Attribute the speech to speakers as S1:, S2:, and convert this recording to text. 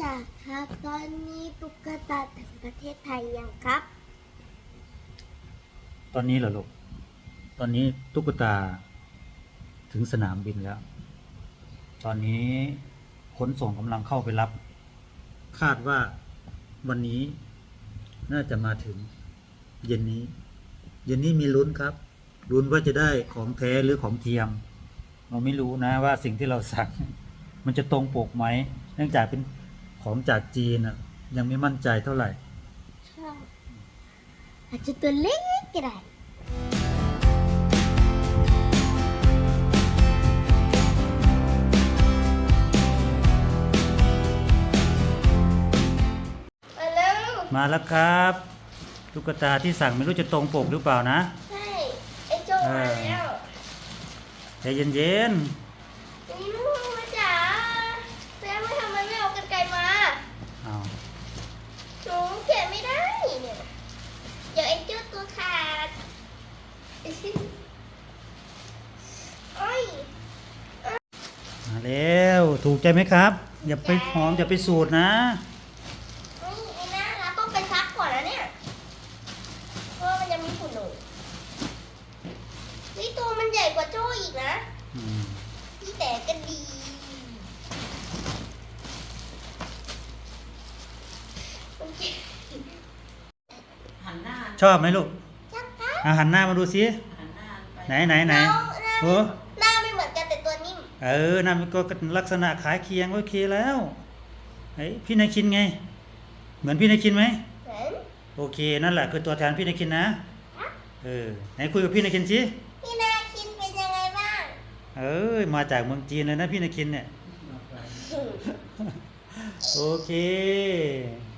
S1: จักครับ ตอนนี้ตุ๊กตาถึงประเทศไทยยังครับ
S2: ตอนนี้เหรอลูก ตอนนี้ตุ๊กตาถึงสนามบินแล้ว ตอนนี้ขนส่งกำลังเข้าไปรับ คาดว่าวันนี้น่าจะมาถึงเย็นนี้ เย็นนี้มีลุ้นครับ ลุ้นว่าจะได้ของแท้หรือของเทียม เราไม่รู้นะว่าสิ่งที่เราสั่ง มันจะตรงปกไหม เนื่องจากเป็น ของจากจีนอะยังไม่มั่นใจเท่าไหร่
S1: ใช่อาจจะตัวเล็กก็ได้ มาแล้ว
S2: มาแล้วครับตุ๊กตาที่สั่งไม่รู้จะตรงปกหรือเปล่านะ
S1: ใช่ ไอ้โจมาแล้ว
S2: ใจเย็น
S1: นี่ลูกมาจ๋าแม่ไม่ทำไมไม่เอากันไกลมา
S2: ๆเอา
S1: หนูเขียนไม่ได้เนี่ย เดี๋ยวไอ้เจ้าตัวขาดโอ้ย
S2: มาแล้วถูกใจไหมครับ อย่าไปหอมอย่าไปสูดนะ
S1: เฮ้ยไอ้น่ารักต้องไปซักก่อนนะเนี่ยเพราะว่ามันยังมีฝุ่นอยู่นี่ตัวมันใหญ่กว่าโจ้อีกนะ
S2: อืม
S1: พี่แต่ก็ดีมันเจ็บ
S3: หันหน้า
S2: ชอบไหมลูก
S1: จักครับ
S2: อาหันหน้ามาดูสิ
S3: หันหน้าไป
S2: ไหนไหนไหน
S1: น้องหน้า
S2: โอ้
S1: หน้าไม่เหมือนกันแต่ตัวนิ่ม
S2: เออนั่นมันก็ลักษณะขายเคียงโอเคแล้วไอ้พี่นายคินไง เหมือนพี่นายคินไหม
S1: เหมือน
S2: โอเคนั่นแหละคือตัวแทนพี่นายคินนะ
S1: ครับ
S2: เออไหนคุยกับพี่นายคินสิ
S1: พี่นาคินเป็นยังไงบ้าง
S2: เอ้ยมาจากเมืองจีนเลยนะพี่นายคินเนี่ยโอเค
S1: เค้ก